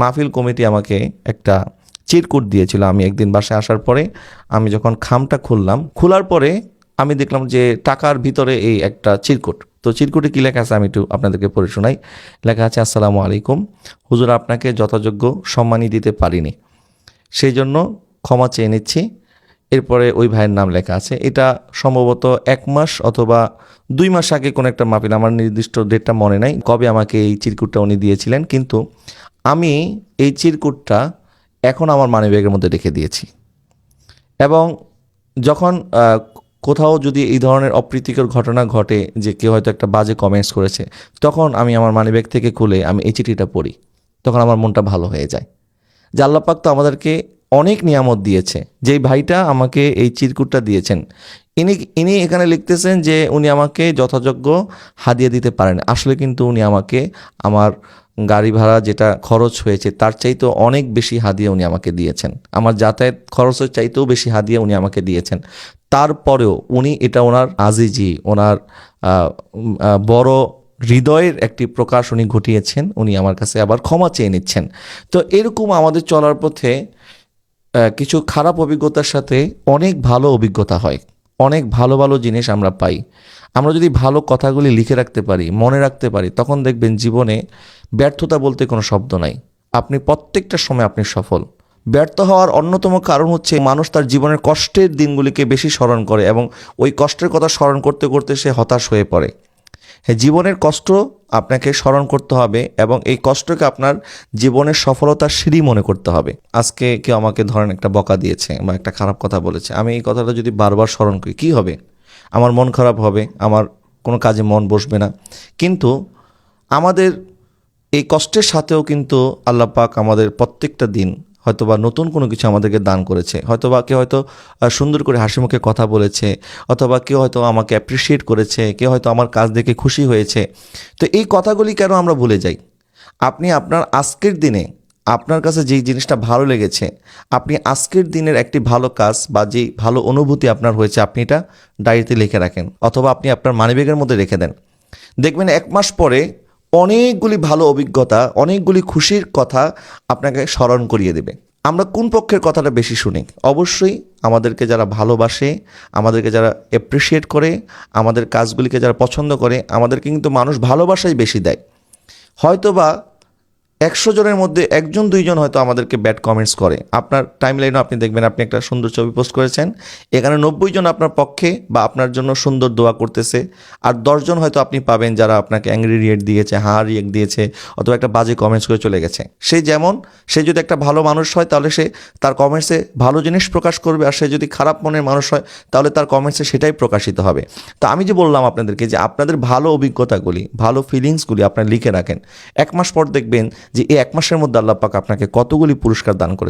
মাহফিল কমিটি আমাকে একটা চিরকুট দিয়েছিল। আমি একদিন বাসায় আসার পরে আমি যখন খামটা খুললাম, খোলার পরে আমি দেখলাম যে টাকার ভিতরে এই একটা চিরকুট। তো চিরকুটে কী লেখা আছে আমি একটু আপনাদেরকে পড়ে শোনাই। লেখা আছে, আসসালামু আলাইকুম। হুজুর, আপনাকে যথাযোগ্য সম্মানই দিতে পারিনি। সেই জন্য ক্ষমা চেয়ে নিচ্ছি। এরপরে ওই ভাইয়ের নাম লেখা আছে। এটা সম্ভবত এক মাস অথবা দুই মাস আগে কোনো একটা মাহফিল। আমার নির্দিষ্ট ডেটটা মনে নাই। কবে আমাকে এই চিরকুটটা উনি দিয়েছিলেন, কিন্তু আমি এই চিরকুটটা এখন আমার মানিব্যাগের মধ্যে রেখে দিয়েছি। এবং যখন কোথাও যদি এই ধরনের অপ্রীতিকর ঘটনা ঘটে যে কেউ হয়তো একটা বাজে কমেন্টস করেছে, তখন আমি আমার মানিব্যাগ থেকে খুলে আমি এই চিঠিটা পড়ি। তখন আমার মনটা ভালো হয়ে যায়। যে আল্লাপাক তো আমাদেরকে অনেক নিয়ামত দিয়েছে। যেই ভাইটা আমাকে এই চিরকুটটা দিয়েছেন ইনি ইনি এখানে লিখতেছেন যে উনি আমাকে যথাযোগ্য হাদিয়া দিতে পারেন। আসলে কিন্তু উনি আমাকে, আমার গাড়ি ভাড়া যেটা খরচ হয়েছে তার চাইতেও অনেক বেশি হাদিয়া উনি আমাকে দিয়েছেন। আমার যাতায়াত খরচের চাইতেও বেশি হাদিয়া উনি আমাকে দিয়েছেন। তারপরেও উনি এটা ওনার আজিজি, ওনার বড় হৃদয়ের একটি প্রকাশ উনি ঘটিয়েছেন, উনি আমার কাছে আবার ক্ষমা চেয়ে নিচ্ছেন। তো এরকম আমাদের চলার পথে কিছু খারাপ অভিজ্ঞতার সাথে অনেক ভালো অভিজ্ঞতা হয়। অনেক ভালো ভালো জিনিস আমরা পাই। আমরা যদি ভালো কথাগুলি লিখে রাখতে পারি, মনে রাখতে পারি, তখন দেখবেন জীবনে ব্যর্থতা বলতে কোনো শব্দ নাই। আপনি প্রত্যেকটা সময় আপনি সফল। ব্যর্থ হওয়ার অন্যতম কারণ হচ্ছে মানুষ তার জীবনের কষ্টের দিনগুলিকে বেশি স্মরণ করে এবং ওই কষ্টের কথা স্মরণ করতে করতে সে হতাশ হয়ে পড়ে। জীবনের কষ্ট আপনাকে স্মরণ করতে হবে এবং এই কষ্টকে আপনার জীবনের সফলতার সিঁড়ি মনে করতে হবে। আজকে কেউ আমাকে ধরেন একটা বকা দিয়েছে বা একটা খারাপ কথা বলেছে। আমি এই কথাটা যদি বারবার স্মরণ করি, কী হবে? আমার মন খারাপ হবে, আমার কোনো কাজে মন বসবে না। কিন্তু আমাদের এই কষ্টের সাথেও কিন্তু আল্লাহ পাক আমাদের প্রত্যেকটা দিন হয়তোবা নতুন কোনো কিছু আমাদেরকে দান করেছে। হয়তোবা কেউ হয়তো সুন্দর করে হাসি মুখে কথা বলেছে, অথবা কেউ হয়তো আমাকে অ্যাপ্রিসিয়েট করেছে, কেউ হয়তো আমার কাজ দেখে খুশি হয়েছে। তো এই কথাগুলি কেন আমরা ভুলে যাই? আপনি আপনার আজকের দিনে আপনার কাছে যেই জিনিসটা ভালো লেগেছে, আপনি আজকের দিনের একটি ভালো কাজ বা যেই ভালো অনুভূতি আপনার হয়েছে, আপনি এটা ডায়েরিতে লিখে রাখেন, অথবা আপনি আপনার মানিব্যাগের মধ্যে রেখে দেন। দেখবেন এক মাস পরে অনেকগুলি ভালো অভিজ্ঞতা, অনেকগুলি খুশির কথা আপনাকে স্মরণ করিয়ে দেবে। আমরা কোন পক্ষের কথাটা বেশি শুনি? অবশ্যই আমাদেরকে যারা ভালোবাসে, আমাদেরকে যারা অ্যাপ্রিসিয়েট করে, আমাদের কাজগুলিকে যারা পছন্দ করে, আমাদেরকে কিন্তু মানুষ ভালোবাসাই বেশি দেয়। হয়তোবা একশো জনের মধ্যে একজন, দুইজন হয়তো আমাদেরকে ব্যাড কমেন্টস করে। আপনার টাইম লাইনও আপনি দেখবেন, আপনি একটা সুন্দর ছবি পোস্ট করেছেন। এখানে নব্বই জন আপনার পক্ষে বা আপনার জন্য সুন্দর দোয়া করতেছে। আর দশজন হয়তো আপনি পাবেন যারা আপনাকে অ্যাংরি রিয়েট দিয়েছে হা রিয়েক্ট দিয়েছে, অথবা একটা বাজে কমেন্টস করে চলে গেছে। সে যেমন, সে যদি একটা ভালো মানুষ হয়, তাহলে সে তার কমেন্টসে ভালো জিনিস প্রকাশ করবে। আর সে যদি খারাপ মনের মানুষ হয়, তাহলে তার কমেন্টসে সেটাই প্রকাশিত হবে। তো আমি যে বললাম আপনাদেরকে যে আপনাদের ভালো অভিজ্ঞতাগুলি, ভালো ফিলিংসগুলি আপনারা লিখে রাখেন। এক মাস পর দেখবেন যে এই এক মাসের মধ্যে আল্লাহ পাক আপনাকে কতগুলি পুরস্কার দান করেছে।